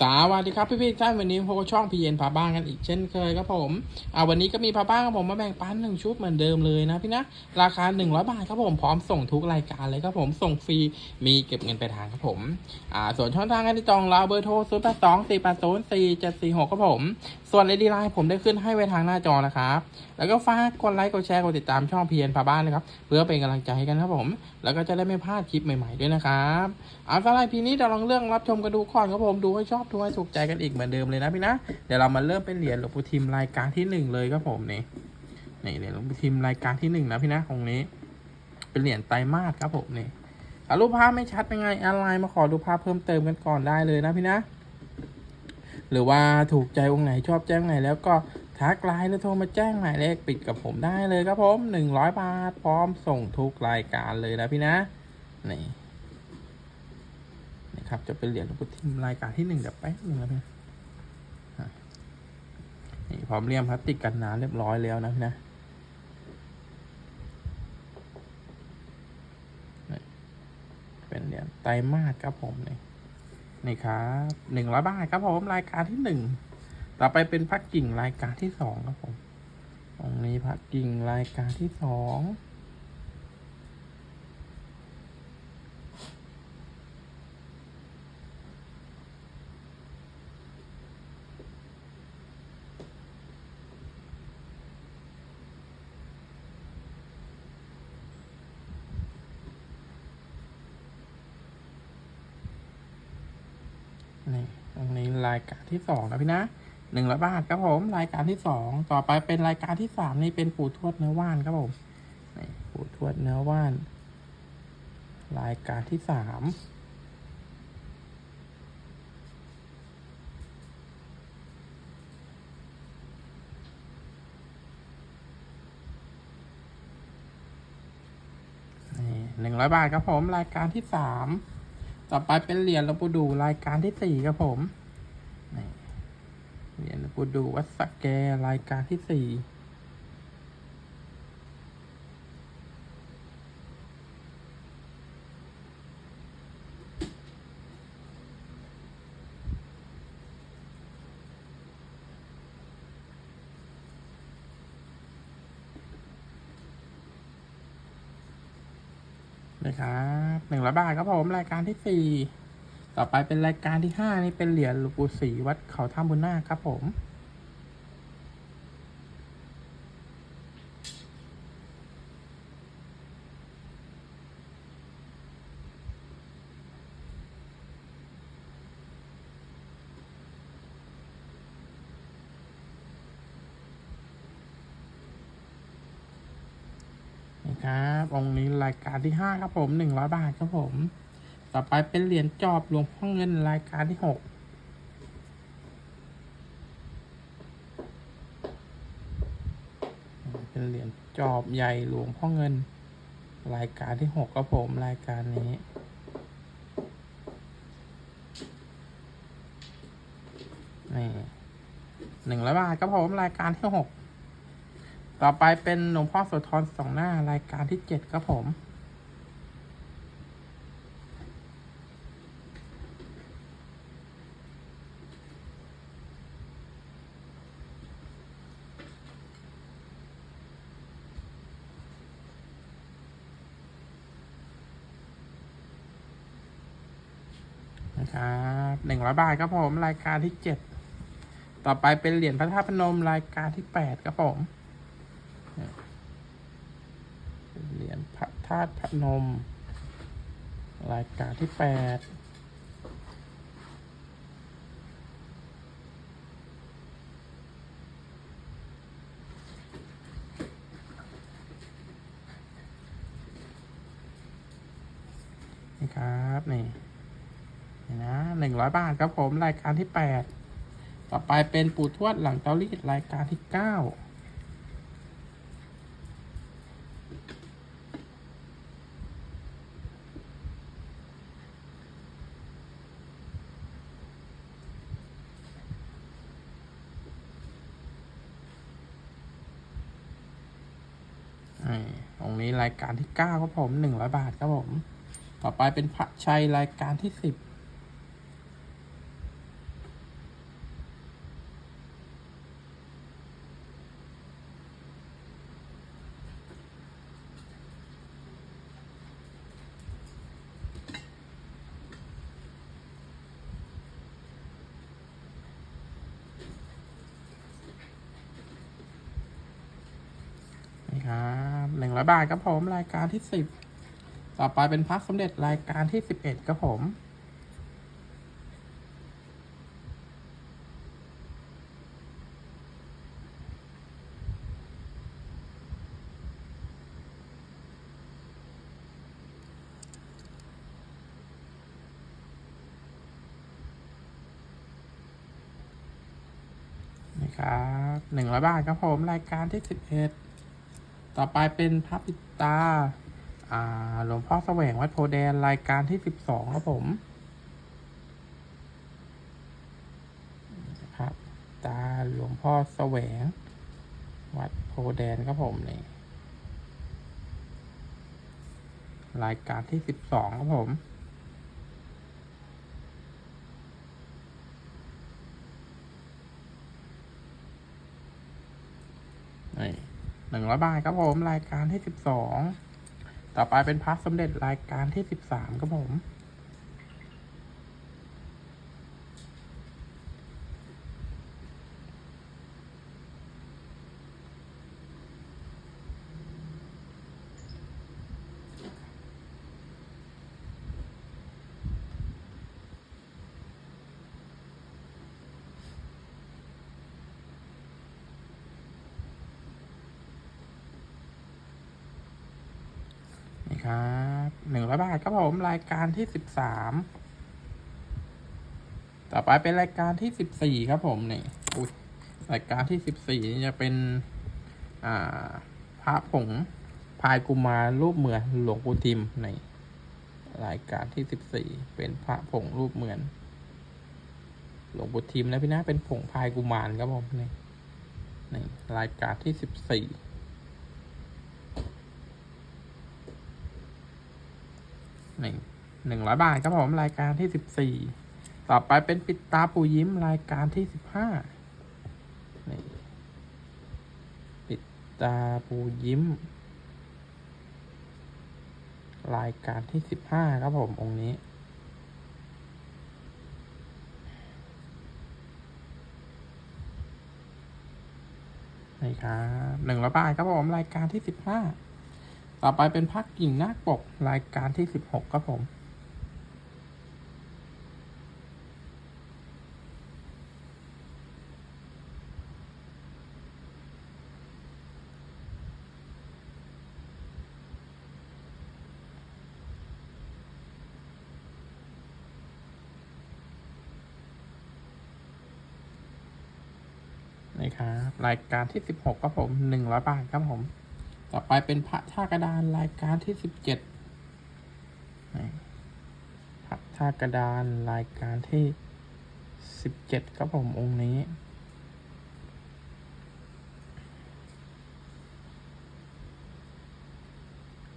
สวัสดีครับพี่พี่ๆท่านวันนี้พบกับช่องพีเอ็นพาบ้านกันอีกเช่นเคยครับผมอ่าวันนี้ก็มีพาบ้านครับผมมาแบ่งปันหนึ่งชุดเหมือนเดิมเลยนะพี่นะราคา 100 บาทครับผมพร้อมส่งทุกรายการเลยครับผมส่งฟรีมีเก็บเงินไปลายทางครับผมอ่าส่วนช่องทางการติดต่อเราเบอร์โทร0 8 2 4 8 0 4 7 4 6ครับผม ส่วนไอดีไลน์ผมได้ขึ้นให้ไว้ทางหน้าจอนะครับ แล้วก็ฝากกดไลค์กดแชร์กดติดตามช่องเพีเอ็นพาบ้านนะครับ เพื่อเป็นกำลังใจกันครับผม แล้วก็จะได้ไม่พลาดคลิปใหม่ๆด้วยนะครับเอาสำหรับพีนี้เราลองเรื่องรับชมกันดูก่อนครับผมดูให้ชอบดูให้ถูกใจกันอีกเหมือนเดิมเลยนะพี่นะเดี๋ยวเรามาเริ่มเป็นเหรียญหลวงปู่ทิมรายการที่หนึ่งเลยครับผมนี่นี่เหรียญหลวงปู่ทิมรายการที่หนึ่งนะพี่นะตรงนี้ เป็นเหรียญไตรมาสครับผมนี่อะรูปภาพไม่ชัดเป็นไงอะไรมาขอดูภาพเพิ่มเติมกันก่อนได้เลยนะพี่นะ หรือว่าถูกใจองค์ไหนชอบแจ้งไหนแล้วก็ ทักไลน์หรือโทรมาแจ้งหมายเลขปิดกับผมได้เลยครับผมหนึ่งร้อยบาท พร้อมส่งทุกรายการเลยนะพี่นะนี่นี่ครับจะเป็นเหรียญหลวงปู่ทิมรายการที่หนึ่งเดี๋ยวแป๊บนึงนะพี่อะนี่พร้อมเลี่ยมพลาสติกกันน้ำเรียบร้อยแล้วนะพี่นะนี่เป็นเหรียญไตรมาสครับผมนี่นี่ครับหนึ่งร้อยบาทครับผมรายการที่หนึ่ง ต่อไปเป็นพักกิ่งรายการที่สองครับผมตรงนี้พักกิ่งรายการที่สองนี่ตรงนี้รายการที่สองนะพี่นะ หนึ่งร้อยบาทครับผม รายการที่สองต่อไปเป็นรายการที่สามนี่เป็นปู่ทวดเนื้อว่านครับผมนี่ปู่ทวดเนื้อว่าน รายการที่สามหนึ่งร้อยบาทครับผม รายการที่สามต่อไปเป็นเหรียญหลวงปู่ดู รายการที่สี่ครับผม เหรียญกูดูวัดสแกรายการที่สี่นะครับหนึ่งร้อยบาทครับผม รายการที่สี่ ต่อไปเป็นรายการที่ห้านี่เป็นเหรียญหลวงปู่ศรีวัดเขาถ้ำบุญนาคครับผม นี่ครับองค์นี้รายการที่ห้าครับผมหนึ่งร้อยบาทครับผม ต่อไปเป็นเหรียญจอบหลวงพ่อเงินรายการที่หกเป็นเหรียญจอบใหญ่หลวงพ่อเงิน รายการที่หกครับผมรายการนี้นี่หนึ่งร้อยบาทครับผมรายการที่หกต่อไปเป็นหลวงพ่อโสธรสองหน้ารายการที่เจ็ดครับผม นะครับหนึ่งร้อยบาทครับผม รายการที่เจ็ดต่อไปเป็นเหรียญพระธาตุพนมรายการที่แปดครับผมเป็นเหรียญพระธาตุพนม รายการที่แปดนี่ครับ นี่ นะหนึ่งร้อยบาทครับผมรายการที่แปดต่อไปเป็นปู่ทวดหลังเตารีดรายการที่เก้าตรงนี้รายการที่เก้าครับผมหนึ่งร้อยบาทครับผม ต่อไปเป็นพระชัยรายการที่สิบ ร้อยบาทครับผม รายการที่สิบต่อไปเป็นพักสมเด็จรายการที่สิบเอ็ดครับผมนี่ครับหนึ่งร้อยบาทครับผม รายการที่สิบเอ็ด ต่อไปเป็นพระปิดตาอ่าหลวงพ่อแสวงวัดโพแดนรายการที่สิบสองครับผมครับตาหลวงพ่อแสวง วัดโพแดนครับผมนี่รายการที่สิบสองครับผม นี่ห นึ่งร้อยบาทครับผมรายการที่สิบสองต่อไปเป็นพักสมเด็จรายการที่สิบสามครับผม นี่ครับ หนึ่งร้อยบาทครับผมรายการที่สิบสามต่อไปเป็นรายการที่สิบสี่ครับผมนี่อุ้ยรายการที่สิบสี่นี่จะเป็น อ่าพระผงพายกุมารรูปเหมือนหลวงปู่ทิมในรายการที่สิบสี่เป็นพระผงรูปเหมือน หลวงปู่ทิมนะพี่นะเป็นผงพายกุมารครับผมนี่นี่รายการที่สิบสี่ หนึ่งหนึ่งร้อยบาทครับผมรายการที่สิบสี่ต่อไปเป็นปิดตาปูยิ้มรายการที่สิบห้าปิดตาปูยิ้ม รายการที่สิบห้าครับผมองค์นี้นี่ครับหนึ่งร้อยบาทครับผมรายการที่สิบห้า ต่อไปเป็นพักกิ่งนาคปกรายการที่สิบหกครับผม นี่ครับ รายการที่สิบหกครับผมหนึ่งร้อยบาทครับผม ต่อไปเป็นพระท่ากระดานรายการที่สิบเจ็ดพระท่ากระดานรายการที่สิบเจ็ดครับผมองค์นี้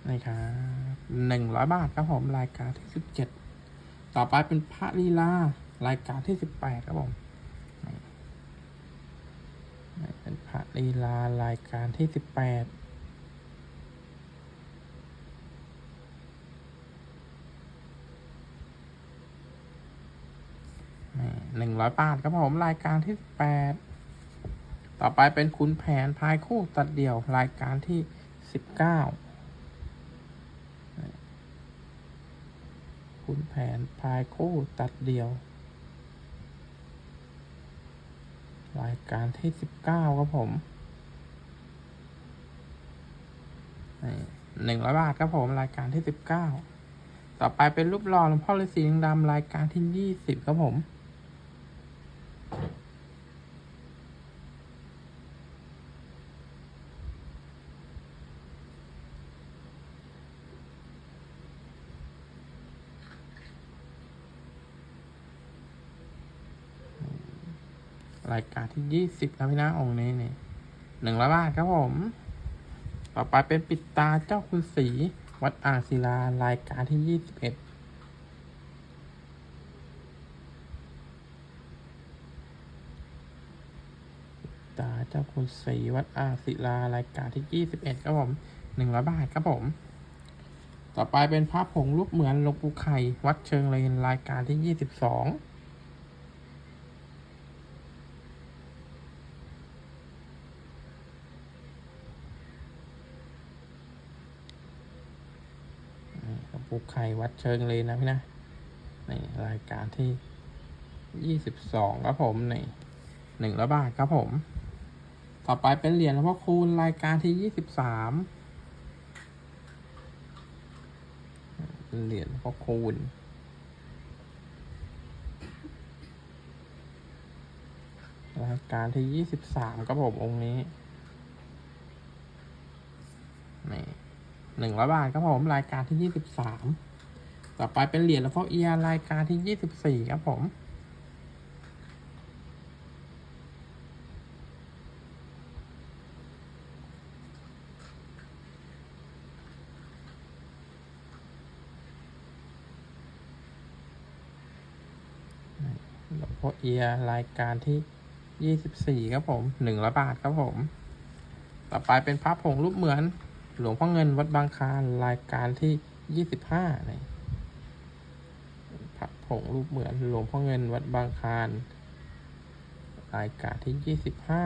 นี่ครับหนึ่งร้อยบาทครับผมรายการที่สิบเจ็ดต่อไปเป็นพระลีลารายการที่สิบแปดครับผมเป็นพระลีลารายการที่สิบแปด หนึ่งร้อยบาทครับผมรายการที่แปดต่อไปเป็นคุณแผนพายคู่ตัดเดี่ยวรายการที่สิบเก้าคุณแผนพายคู่ตัดเดี่ยว รายการที่สิบเก้าครับผมหนึ่งร้อยบาทครับผมรายการที่สิบเก้าต่อไปเป็นรูปหล่อหลวงพ่อฤาษีลิงดำรายการที่ยี่สิบครับผม รายการที่ยี่สิบครับพี่นะองค์นี้นี่หนึ่งร้อยบาทครับผม ต่อไปเป็นปิดตาเจ้าคุณศรีวัดอ่างศิลารายการที่ยี่สิบเอ็ดตาเจ้าคุณศรีวัดอ่างศิลารายการที่ยี่สิบเอ็ดครับผมหนึ่งร้อยบาทครับผม ต่อไปเป็นภาพผงรูปเหมือนหลวงปู่ไข่วัดเชิงเลนรายการที่ยี่สิบสอง ปู ไข่วัดเชิงเลยนะพี่นะนี่รายการที่ยี่สิบสองครับผมนี่หนึ่งร้อยบาทครับผม ต่อไปเป็นเหรียญหลวงพ่อคูณรายการที่ยี่สิบสามเหรียญหลวงพ่อคูณรายการที่ยี่สิบสามครับผมองค์นี้ หนึ่งร้อยบาทครับผมรายการที่ยี่สิบสามต่อไปเป็นเหรียญแล้วพวกเอียรายการที่ยี่สิบสี่ครับผมหลวงพ่อเอียรายการที่ยี่สิบสี่ครับผมหนึ่งร้อยบาทครับผม ต่อไปเป็นพระผงรูปเหมือน หลวงพ่อเงินวัดบางคลานรายการที่ยี่สิบห้านี่พระผงรูปเหมือนหลวงพ่อเงินวัดบางคลานรายการที่ยี่สิบห้า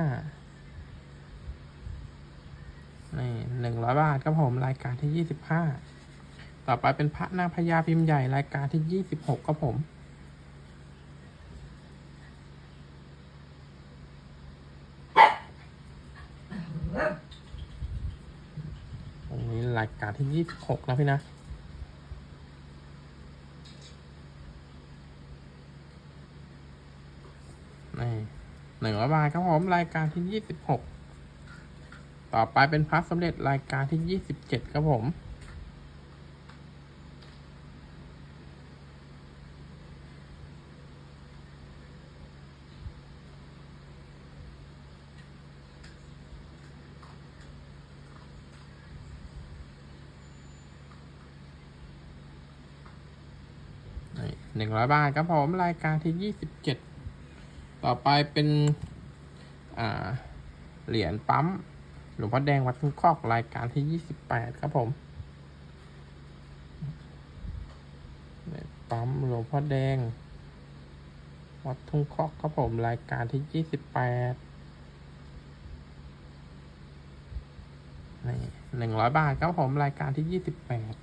นี่หนึ่งร้อยบาทครับผมรายการที่ยี่สิบห้าต่อไปเป็นพระนางพญาพิมพ์ใหญ่รายการที่ยี่สิบหกครับผม ตรง นี้รายการที่ยี่สิบหกนะพี่นะ นี่หนึ่งร้อยบาทครับผมรายการที่ยี่สิบหกต่อไปเป็นพระสำเร็จรายการที่ยี่สิบเจ็ดครับผม หนึ่งร้อยบาทครับผมรายการที่ยี่สิบเจ็ดต่อไปเป็นอ่าเหรียญปั๊มหลวงพ่อแดงวัดทุ่งคอกรายการที่ยี่สิบแปดครับผมปั๊มหลวงพ่อแดง วัดทุ่งคอกครับผมรายการที่ยี่สิบแปดนี่หนึ่งร้อยบาทครับผมรายการที่ยี่สิบแปด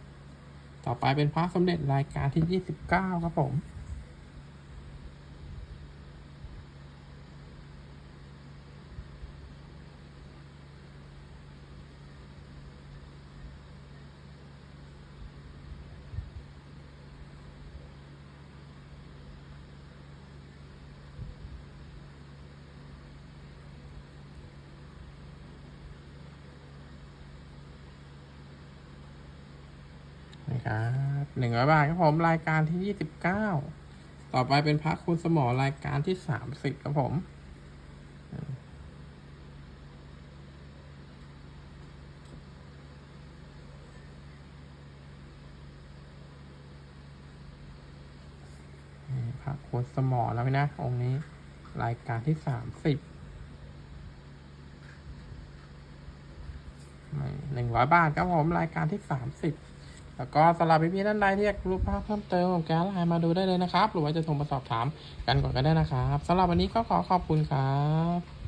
ต่อไปเป็นพระสมเด็จรายการที่ยี่สิบเก้าครับผม นะครับหนึ่งร้อยบาทครับผมรายการที่ยี่สิบเก้าต่อไปเป็นพระคุณสมอรายการที่สามสิบครับผมพระคุณสมอแล้วนะ องค์นี้ รายการที่สามสิบหนึ่งร้อยบาทครับผม รายการที่สามสิบ แล้วก็สำหรับพี่ๆท่านใดที่อยากรู้ภาพเพิ่มเติมของแกไลน์มาดูได้เลยนะครับ หรือว่าจะโทรมาสอบถามกันก่อนก็ได้นะครับสำหรับวันนี้ก็ขอขอบคุณครับ